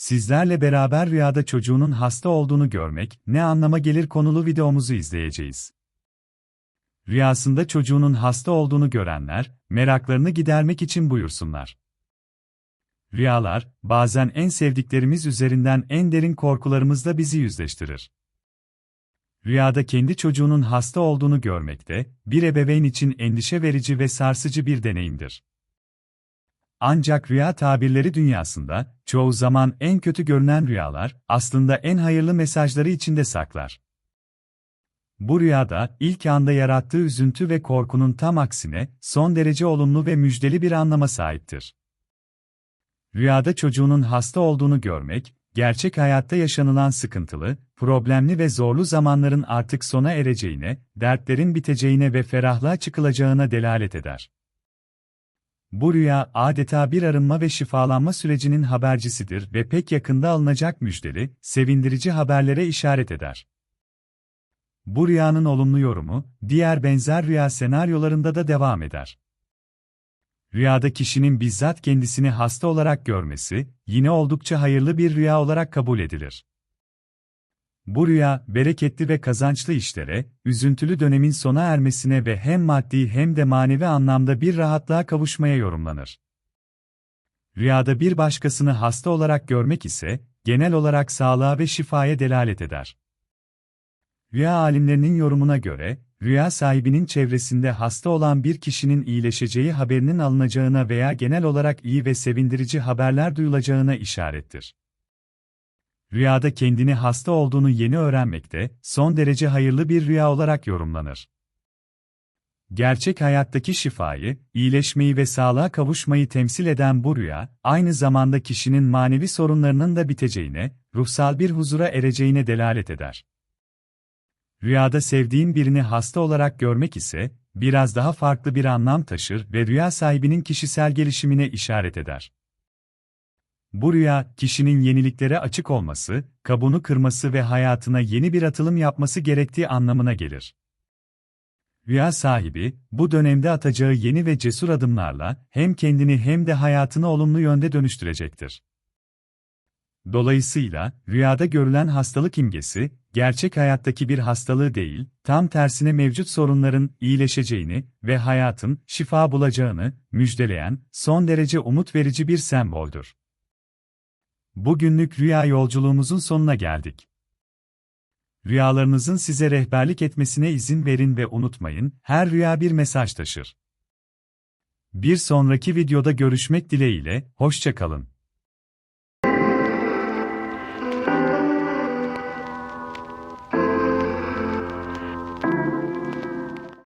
Sizlerle beraber rüyada çocuğunun hasta olduğunu görmek ne anlama gelir konulu videomuzu izleyeceğiz. Rüyasında çocuğunun hasta olduğunu görenler, meraklarını gidermek için buyursunlar. Rüyalar, bazen en sevdiklerimiz üzerinden en derin korkularımızla bizi yüzleştirir. Rüyada kendi çocuğunun hasta olduğunu görmek de, bir ebeveyn için endişe verici ve sarsıcı bir deneyimdir. Ancak rüya tabirleri dünyasında, çoğu zaman en kötü görünen rüyalar, aslında en hayırlı mesajları içinde saklar. Bu rüyada, ilk anda yarattığı üzüntü ve korkunun tam aksine, son derece olumlu ve müjdeli bir anlama sahiptir. Rüyada çocuğunun hasta olduğunu görmek, gerçek hayatta yaşanılan sıkıntılı, problemli ve zorlu zamanların artık sona ereceğine, dertlerin biteceğine ve ferahlığa çıkılacağına delalet eder. Bu rüya adeta bir arınma ve şifalanma sürecinin habercisidir ve pek yakında alınacak müjdeli, sevindirici haberlere işaret eder. Bu rüyanın olumlu yorumu, diğer benzer rüya senaryolarında da devam eder. Rüyada kişinin bizzat kendisini hasta olarak görmesi, yine oldukça hayırlı bir rüya olarak kabul edilir. Bu rüya, bereketli ve kazançlı işlere, üzüntülü dönemin sona ermesine ve hem maddi hem de manevi anlamda bir rahatlığa kavuşmaya yorumlanır. Rüyada bir başkasını hasta olarak görmek ise, genel olarak sağlığa ve şifaya delalet eder. Rüya alimlerinin yorumuna göre, rüya sahibinin çevresinde hasta olan bir kişinin iyileşeceği haberinin alınacağına veya genel olarak iyi ve sevindirici haberler duyulacağına işarettir. Rüyada kendini hasta olduğunu yeni öğrenmekte, son derece hayırlı bir rüya olarak yorumlanır. Gerçek hayattaki şifayı, iyileşmeyi ve sağlığa kavuşmayı temsil eden bu rüya, aynı zamanda kişinin manevi sorunlarının da biteceğine, ruhsal bir huzura ereceğine delalet eder. Rüyada sevdiğin birini hasta olarak görmek ise, biraz daha farklı bir anlam taşır ve rüya sahibinin kişisel gelişimine işaret eder. Bu rüya, kişinin yeniliklere açık olması, kabuğunu kırması ve hayatına yeni bir atılım yapması gerektiği anlamına gelir. Rüya sahibi, bu dönemde atacağı yeni ve cesur adımlarla, hem kendini hem de hayatını olumlu yönde dönüştürecektir. Dolayısıyla, rüyada görülen hastalık imgesi, gerçek hayattaki bir hastalığı değil, tam tersine mevcut sorunların iyileşeceğini ve hayatın şifa bulacağını müjdeleyen, son derece umut verici bir semboldür. Bugünlük rüya yolculuğumuzun sonuna geldik. Rüyalarınızın size rehberlik etmesine izin verin ve unutmayın, her rüya bir mesaj taşır. Bir sonraki videoda görüşmek dileğiyle, hoşça kalın.